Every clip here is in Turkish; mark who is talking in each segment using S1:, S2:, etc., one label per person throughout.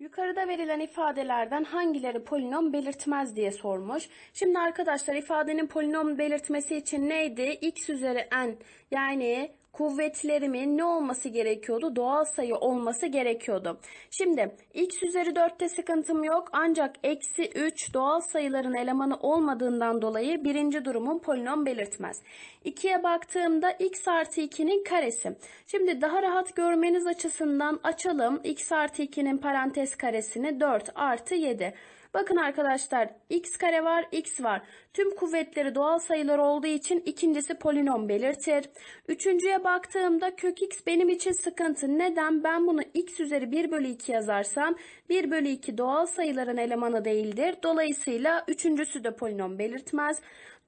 S1: Yukarıda verilen ifadelerden hangileri polinom belirtmez diye sormuş. Şimdi arkadaşlar ifadenin polinom belirtmesi için neydi? x üzeri n yani kuvvetlerimin ne olması gerekiyordu? Doğal sayı olması gerekiyordu. Şimdi x üzeri 4'te sıkıntım yok ancak eksi 3 doğal sayıların elemanı olmadığından dolayı birinci durumun polinom belirtmez. 2'ye baktığımda x artı 2'nin karesi. Şimdi daha rahat görmeniz açısından açalım. x artı 2'nin parantez karesini 4 artı 7. Bakın arkadaşlar x kare var x var. Tüm kuvvetleri doğal sayılar olduğu için ikincisi polinom belirtir. Üçüncüye baktığımda kök x benim için sıkıntı. Neden? Ben bunu x üzeri 1 bölü 2 yazarsam 1 bölü 2 doğal sayıların elemanı değildir. Dolayısıyla üçüncüsü de polinom belirtmez.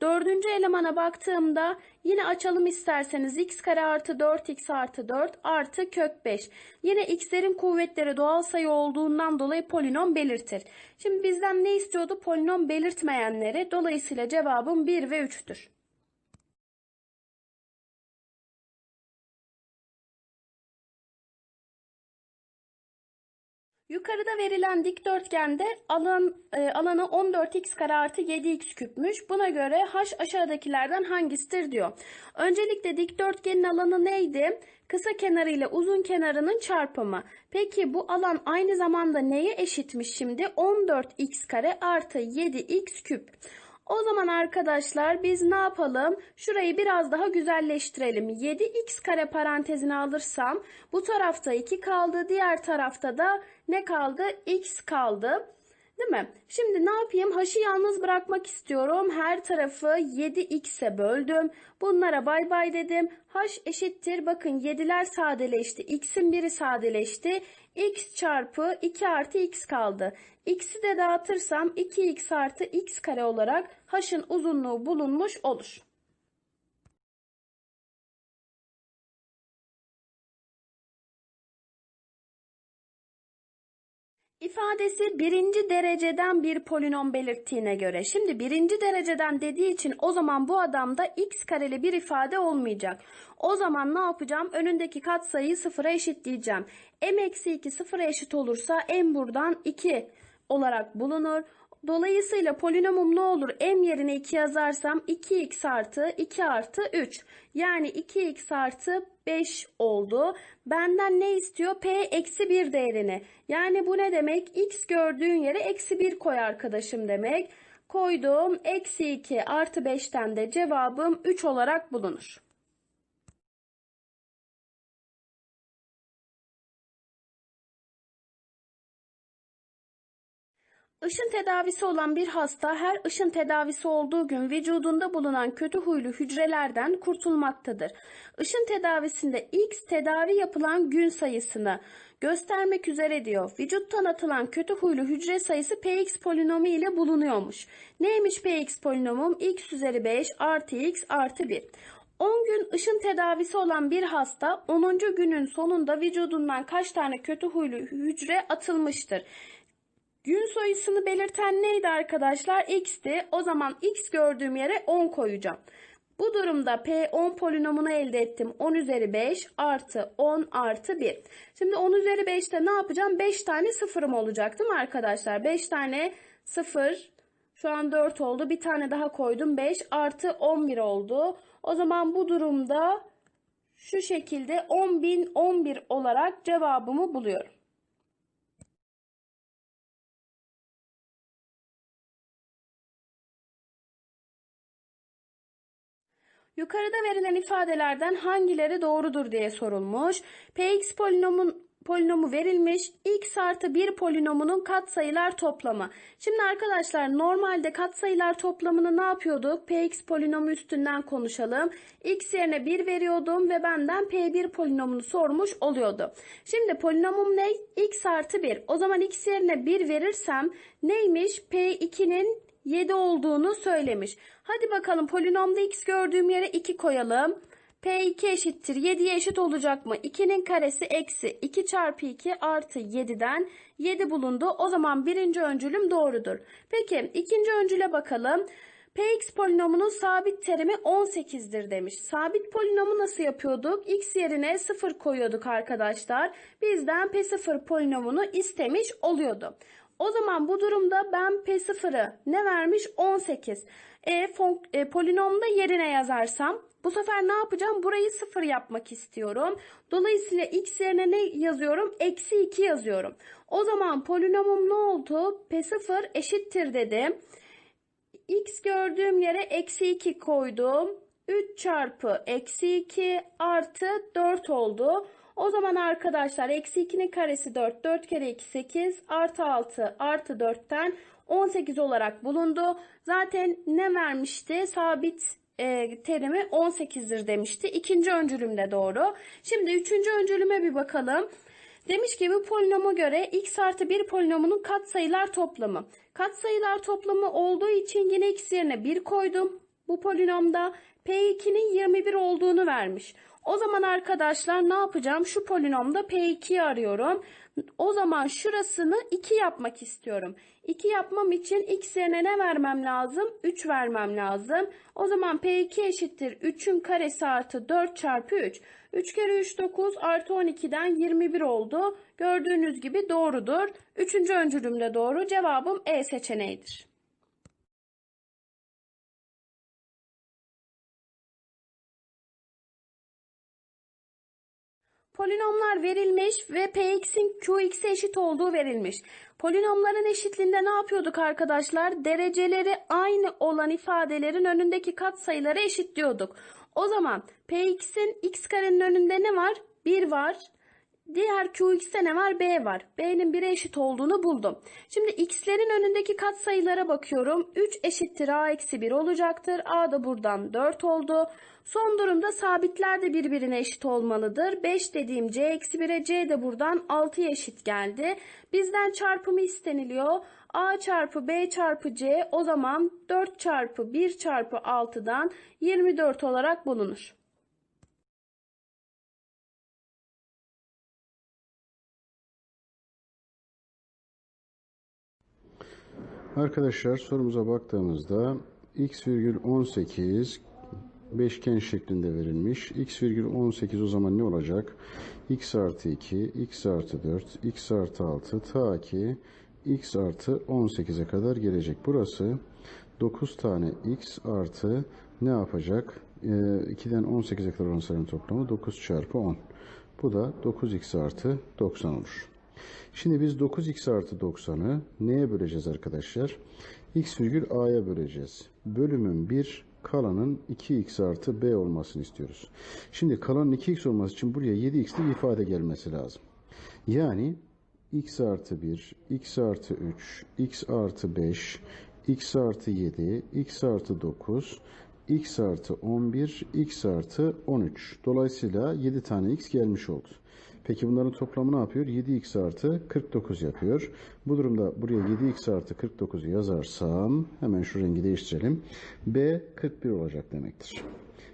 S1: Dördüncü elemana baktığımda yine açalım isterseniz x kare artı 4x artı 4 artı kök 5. Yine x'lerin kuvvetleri doğal sayı olduğundan dolayı polinom belirtir. Şimdi bizden ne istiyordu? Polinom belirtmeyenleri. Dolayısıyla cevabım 1 ve 3'tür. Yukarıda verilen dikdörtgende alan e, alanı 14x kare artı 7x küpmüş. Buna göre h aşağıdakilerden hangisidir diyor. Öncelikle dikdörtgenin alanı neydi? Kısa kenarı ile uzun kenarının çarpımı. Peki bu alan aynı zamanda neye eşitmiş şimdi? 14x kare artı 7x küp. O zaman arkadaşlar biz ne yapalım? Şurayı biraz daha güzelleştirelim. 7x kare parantezine alırsam bu tarafta 2 kaldı. Diğer tarafta da ne kaldı? x kaldı. Değil mi? Şimdi ne yapayım? H'ı yalnız bırakmak istiyorum. Her tarafı 7x'e böldüm. Bunlara bay bay dedim. H eşittir. Bakın 7'ler sadeleşti. X'in biri sadeleşti. x çarpı 2 artı x kaldı. X'i de dağıtırsam 2x artı x kare olarak H'ın uzunluğu bulunmuş olur. İfadesi birinci dereceden bir polinom belirttiğine göre. Şimdi birinci dereceden dediği için o zaman bu adamda x kareli bir ifade olmayacak. O zaman ne yapacağım? Önündeki katsayıyı sıfıra eşitleyeceğim. m eksi 2 sıfıra eşit olursa m buradan 2 olarak bulunur. Dolayısıyla polinomum ne olur? m yerine 2 yazarsam 2x artı 2 artı 3. Yani 2x artı 5 oldu. Benden ne istiyor? p eksi 1 değerini. Yani bu ne demek? x gördüğün yere eksi 1 koy arkadaşım demek. Koydum. Eksi 2 artı 5'ten de cevabım 3 olarak bulunur. Işın tedavisi olan bir hasta her ışın tedavisi olduğu gün vücudunda bulunan kötü huylu hücrelerden kurtulmaktadır. Işın tedavisinde X tedavi yapılan gün sayısını göstermek üzere diyor. Vücuttan atılan kötü huylu hücre sayısı Px polinomu ile bulunuyormuş. Neymiş Px polinomum? X üzeri 5 artı X artı 1. 10 gün ışın tedavisi olan bir hasta 10. günün sonunda vücudundan kaç tane kötü huylu hücre atılmıştır? Gün sayısını belirten neydi arkadaşlar? X'ti. O zaman X gördüğüm yere 10 koyacağım. Bu durumda P10 polinomunu elde ettim. 10 üzeri 5 artı 10 artı 1. Şimdi 10 üzeri 5'te ne yapacağım? 5 tane sıfırım olacak değil mi arkadaşlar? 5 tane sıfır. Şu an 4 oldu. Bir tane daha koydum. 5 artı 11 oldu. O zaman bu durumda şu şekilde 10.011 olarak cevabımı buluyorum. Yukarıda verilen ifadelerden hangileri doğrudur diye sorulmuş. Px polinomun polinomu verilmiş. x artı 1 polinomunun katsayılar toplamı. Şimdi arkadaşlar normalde katsayılar toplamını ne yapıyorduk? px polinomu üstünden konuşalım. x yerine 1 veriyordum ve benden p1 polinomunu sormuş oluyordu. Şimdi polinomum ne? x artı 1. O zaman x yerine 1 verirsem neymiş? p2'nin 7 olduğunu söylemiş. Hadi bakalım polinomda x gördüğüm yere 2 koyalım. P2 eşittir 7'ye eşit olacak mı? 2'nin karesi eksi 2 çarpı 2 artı 7'den 7 bulundu. O zaman birinci öncülüm doğrudur. Peki ikinci öncüle bakalım. Px polinomunun sabit terimi 18'dir demiş. Sabit polinomu nasıl yapıyorduk? X yerine 0 koyuyorduk arkadaşlar. Bizden P0 polinomunu istemiş oluyordu. O zaman bu durumda ben P0'ı ne vermiş? 18. E, e, polinomda yerine yazarsam bu sefer ne yapacağım? Burayı 0 yapmak istiyorum. Dolayısıyla x yerine ne yazıyorum? Eksi 2 yazıyorum. O zaman polinomum ne oldu? P0 eşittir dedim. X gördüğüm yere eksi 2 koydum. 3 çarpı eksi 2 artı 4 oldu. O zaman arkadaşlar eksi 2'nin karesi 4. 4 kere 2 8 artı 6 artı 4'ten 18 olarak bulundu. Zaten ne vermişti? Sabit e, terimi 18'dir demişti. İkinci öncülümde doğru. Şimdi üçüncü öncülüme bir bakalım. Demiş ki bu polinoma göre x artı 1 polinomunun katsayılar toplamı. Katsayılar toplamı olduğu için yine x yerine 1 koydum. Bu polinomda P2'nin 21 olduğunu vermiş. O zaman arkadaşlar ne yapacağım? Şu polinomda P2'yi arıyorum. O zaman şurasını 2 yapmak istiyorum. 2 yapmam için x yerine ne vermem lazım? 3 vermem lazım. O zaman P2 eşittir 3'ün karesi artı 4 çarpı 3. 3 kere 3 9 artı 12'den 21 oldu. Gördüğünüz gibi doğrudur. Üçüncü öncülümde doğru. Cevabım E seçeneğidir. Polinomlar verilmiş ve Px'in Qx'e eşit olduğu verilmiş. Polinomların eşitliğinde ne yapıyorduk arkadaşlar? Dereceleri aynı olan ifadelerin önündeki katsayıları eşitliyorduk. O zaman Px'in x karenin önünde ne var? 1 var. Diğer Qx'te ne var? B var. B'nin 1'e eşit olduğunu buldum. Şimdi x'lerin önündeki katsayılara bakıyorum. 3 eşittir a eksi 1 olacaktır. a da buradan 4 oldu. Son durumda sabitler de birbirine eşit olmalıdır. 5 dediğim c eksi 1'e c de buradan 6'ya eşit geldi. Bizden çarpımı isteniliyor. a çarpı b çarpı c o zaman 4 çarpı 1 çarpı 6'dan 24 olarak bulunur.
S2: Arkadaşlar sorumuza baktığımızda x virgül 18 beşgen şeklinde verilmiş. x virgül 18 o zaman ne olacak? x artı 2, x artı 4, x artı 6 ta ki x artı 18'e kadar gelecek. Burası 9 tane x artı ne yapacak? Ee, 2'den 18'e kadar olan sayının toplamı 9 çarpı 10. Bu da 9x artı 90 olur. Şimdi biz 9x artı 90'ı neye böleceğiz arkadaşlar? x virgül a'ya böleceğiz. Bölümün 1, kalanın 2x artı b olmasını istiyoruz. Şimdi kalanın 2x olması için buraya 7x'li bir ifade gelmesi lazım. Yani x artı 1, x artı 3, x artı 5, x artı 7, x artı 9, x artı 11, x artı 13. Dolayısıyla 7 tane x gelmiş oldu. Peki bunların toplamı ne yapıyor? 7x artı 49 yapıyor. Bu durumda buraya 7x artı 49'u yazarsam hemen şu rengi değiştirelim. B 41 olacak demektir.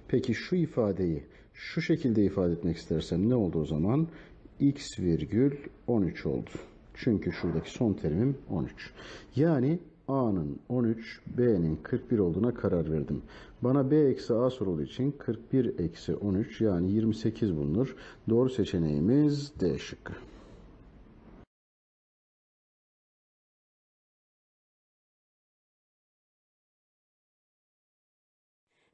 S2: Peki şu ifadeyi şu şekilde ifade etmek istersem ne oldu o zaman? x virgül 13 oldu. Çünkü şuradaki son terimim 13. Yani A'nın 13, B'nin 41 olduğuna karar verdim. Bana B eksi A sorulduğu için 41 eksi 13 yani 28 bulunur. Doğru seçeneğimiz D şıkkı.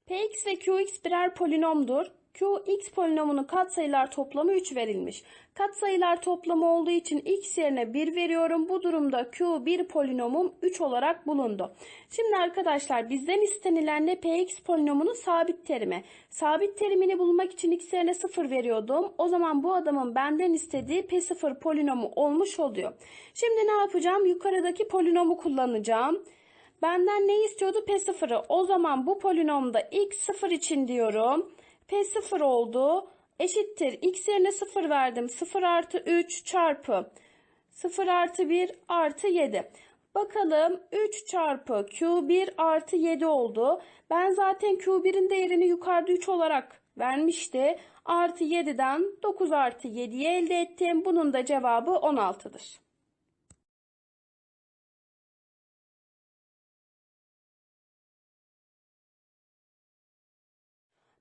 S1: Px ve Qx birer polinomdur. Qx polinomunun katsayılar toplamı 3 verilmiş. Katsayılar toplamı olduğu için x yerine 1 veriyorum. Bu durumda Q1 polinomum 3 olarak bulundu. Şimdi arkadaşlar bizden istenilen ne? Px polinomunun sabit terimi. Sabit terimini bulmak için x yerine 0 veriyordum. O zaman bu adamın benden istediği P0 polinomu olmuş oluyor. Şimdi ne yapacağım? Yukarıdaki polinomu kullanacağım. Benden ne istiyordu? P0'ı. O zaman bu polinomda x 0 için diyorum. P0 oldu. Eşittir. X yerine 0 verdim. 0 artı 3 çarpı 0 artı 1 artı 7. Bakalım 3 çarpı Q1 artı 7 oldu. Ben zaten Q1'in değerini yukarıda 3 olarak vermişti. Artı 7'den 9 artı 7'yi elde ettim. Bunun da cevabı 16'dır.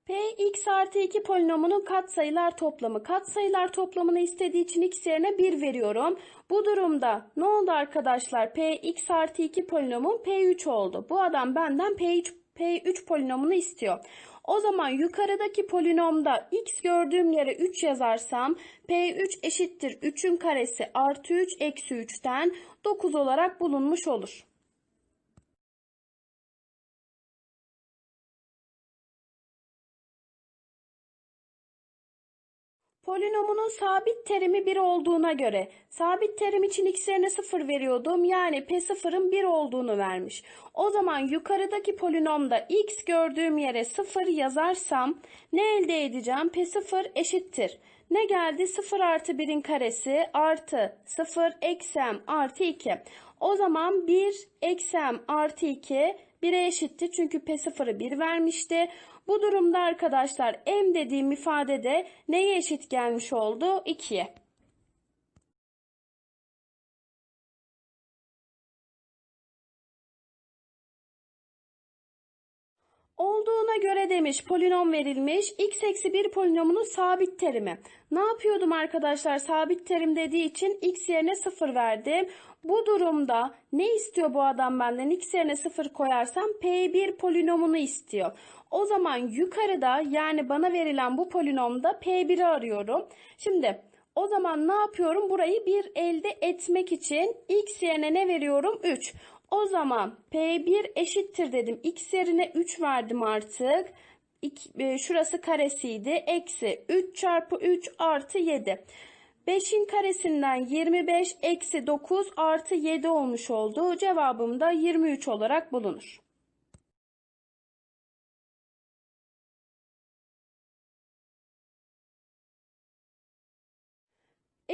S1: Px artı 2 polinomunun katsayılar toplamı. Katsayılar toplamını istediği için x yerine 1 veriyorum. Bu durumda ne oldu arkadaşlar? Px artı 2 polinomun P3 oldu. Bu adam benden P3, P3 polinomunu istiyor. O zaman yukarıdaki polinomda x gördüğüm yere 3 yazarsam P3 eşittir 3'ün karesi artı 3 eksi 3'ten 9 olarak bulunmuş olur. Polinomunun sabit terimi 1 olduğuna göre sabit terim için x yerine 0 veriyordum. Yani P0'ın 1 olduğunu vermiş. O zaman yukarıdaki polinomda x gördüğüm yere 0 yazarsam ne elde edeceğim? P0 eşittir. Ne geldi? 0 artı 1'in karesi artı 0 eksem artı 2. O zaman 1 eksem artı 2 1'e eşitti. Çünkü P0'ı 1 vermişti. Bu durumda arkadaşlar m dediğim ifadede neye eşit gelmiş oldu? 2'ye. Olduğuna göre demiş polinom verilmiş. x eksi 1 polinomunun sabit terimi. Ne yapıyordum arkadaşlar? Sabit terim dediği için x yerine 0 verdim. Bu durumda ne istiyor bu adam benden? x yerine 0 koyarsam p1 polinomunu istiyor. O zaman yukarıda yani bana verilen bu polinomda p1'i arıyorum. Şimdi o zaman ne yapıyorum? Burayı bir elde etmek için x yerine ne veriyorum? 3. O zaman P1 eşittir dedim. X yerine 3 verdim artık. İki, e, şurası karesiydi. Eksi 3 çarpı 3 artı 7. 5'in karesinden 25 eksi 9 artı 7 olmuş oldu. Cevabım da 23 olarak bulunur.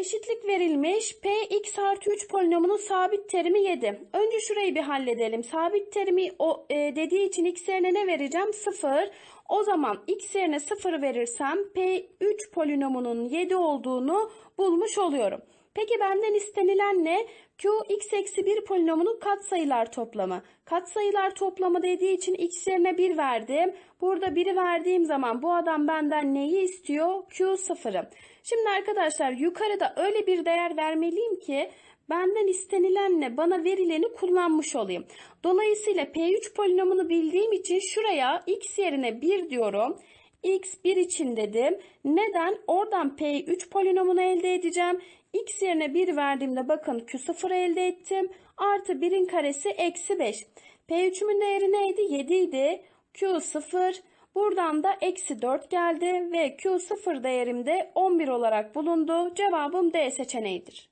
S1: Eşitlik verilmiş. Px artı 3 polinomunun sabit terimi 7. Önce şurayı bir halledelim. Sabit terimi o, e, dediği için x yerine ne vereceğim? 0. O zaman x yerine 0 verirsem P3 polinomunun 7 olduğunu bulmuş oluyorum. Peki benden istenilen ne? Q x eksi 1 polinomunun katsayılar toplamı. Katsayılar toplamı dediği için x yerine 1 verdim. Burada 1'i verdiğim zaman bu adam benden neyi istiyor? Q 0'ı. Şimdi arkadaşlar yukarıda öyle bir değer vermeliyim ki benden istenilenle bana verileni kullanmış olayım. Dolayısıyla P3 polinomunu bildiğim için şuraya x yerine 1 diyorum. X 1 için dedim. Neden? Oradan P3 polinomunu elde edeceğim. x yerine 1 verdiğimde bakın Q0 elde ettim. Artı 1'in karesi eksi 5. P3'ümün değeri neydi? 7 idi. Q0 Buradan da eksi 4 geldi ve Q0 değerimde 11 olarak bulundu. Cevabım D seçeneğidir.